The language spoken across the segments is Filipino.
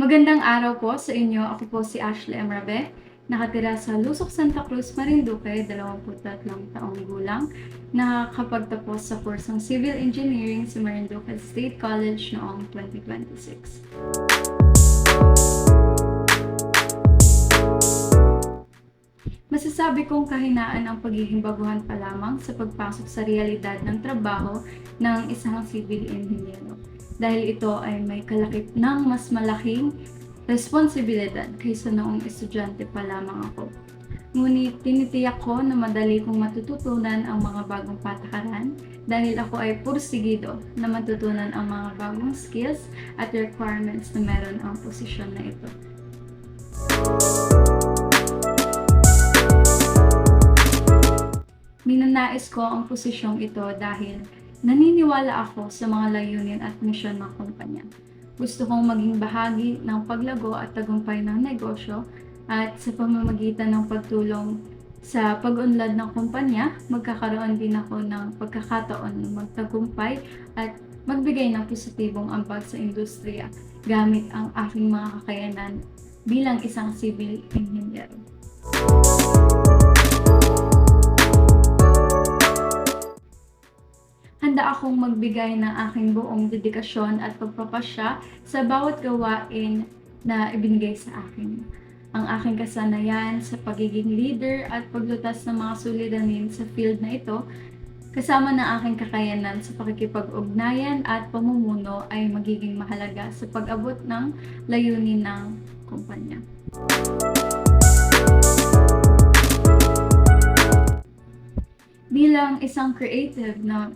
Magandang araw po sa inyo. Ako po si Ashley Emrabe. Nakatira sa Lusok, Santa Cruz, Marinduque, 23 taong gulang. Nakakapagtapos sa kursong Civil Engineering sa Marinduque State College noong 2026. Masasabi kong kahinaan ang pagiging baguhan pa lamang sa pagpasok sa realidad ng trabaho ng isang civil engineer dahil ito ay may kalakip ng mas malaking responsibilidad kaysa noong estudyante pa lamang ako. Ngunit tinitiyak ko na madali kong matututunan ang mga bagong patakaran dahil ako ay pursigido na matutunan ang mga bagong skills at requirements na meron ang posisyon na ito. Minanais ko ang posisyong ito dahil naniniwala ako sa mga layunin at misyon ng kumpanya. Gusto kong maging bahagi ng paglago at tagumpay ng negosyo at sa pamamagitan ng pagtulong sa pag-unlad ng kumpanya, magkakaroon din ako ng pagkakataon magtagumpay at magbigay ng positibong ambag sa industriya gamit ang aking mga kakayanan bilang isang civil engineer. Handa akong magbigay ng aking buong dedikasyon at pagpapasya sa bawat gawain na ibinigay sa akin. Ang aking kasanayan sa pagiging leader at paglutas ng mga suliranin sa field na ito, kasama ng aking kakayanan sa pakikipag-ugnayan at pamumuno ay magiging mahalaga sa pag-abot ng layunin ng kumpanya. Bilang isang creative na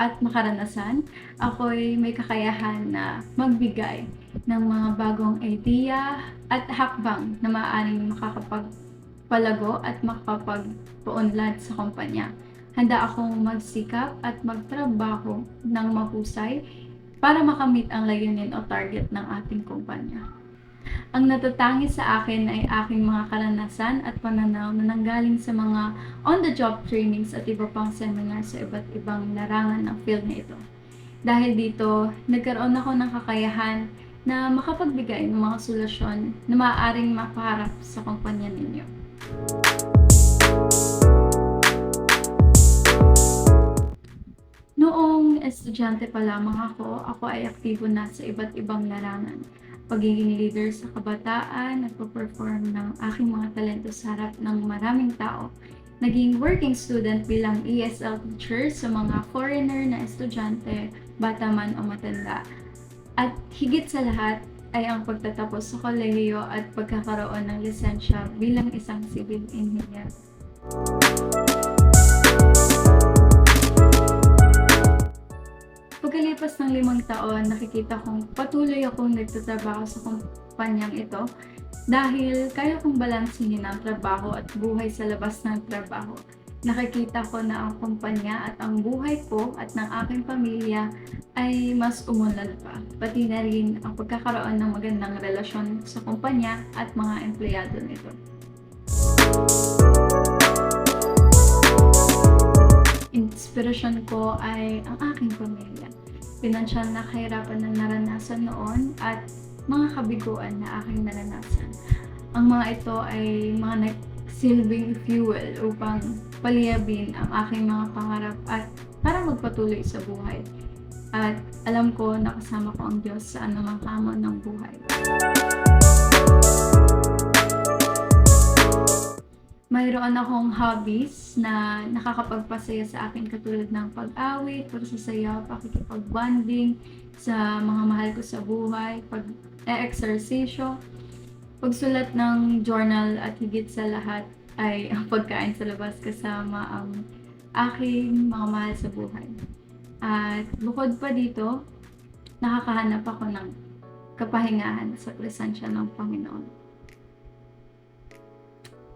at makaranasan, ako'y may kakayahan na magbigay ng mga bagong idea at hakbang na maaaring makakapagpalago at makapagpaunlad sa kumpanya. Handa akong magsikap at magtrabaho ng mahusay para makamit ang layunin o target ng ating kumpanya. Ang natatangi sa akin ay aking mga karanasan at pananaw na nanggaling sa mga on-the-job trainings at iba pang seminar sa iba't ibang larangan ng field na ito. Dahil dito, nagkaroon ako ng kakayahan na makapagbigay ng mga solusyon na maaaring mapaharap sa kumpanya ninyo. Noong estudyante pa lamang ako, ako ay aktibo na sa iba't ibang larangan pagiging leader sa kabataan, nagpo-perform ng aking mga talento sa harap ng maraming tao. Naging working student bilang ESL teacher sa mga foreigner na estudyante, bata man o matanda. At higit sa lahat ay ang pagtatapos sa kolehiyo at pagkakaroon ng lisensya bilang isang civil engineer. Pagkalipas ng limang taon, nakikita kong patuloy akong nagtatrabaho sa kumpanyang ito dahil kaya kong balansinin ang trabaho at buhay sa labas ng trabaho. Nakikita ko na ang kumpanya at ang buhay ko at ng aking pamilya ay mas umunlad pa. Pati na rin ang pagkakaroon ng magandang relasyon sa kumpanya at mga empleyado nito. inspirasyon ko ay ang aking pamilya. Pinansyal na kahirapan na naranasan noon at mga kabiguan na aking naranasan. Ang mga ito ay mga nagsilbing fuel upang paliyabin ang aking mga pangarap at para magpatuloy sa buhay. At alam ko na kasama ko ang Diyos sa anumang hamon ng buhay. Mayroon akong hobbies na nakakapagpasaya sa akin katulad ng pag-awit, pagsasayaw, pakikipag-bonding sa mga mahal ko sa buhay, pag-exercisyo, pagsulat ng journal at higit sa lahat ay ang pagkain sa labas kasama ang aking mga mahal sa buhay. At bukod pa dito, nakakahanap ako ng kapahingahan sa presensya ng Panginoon.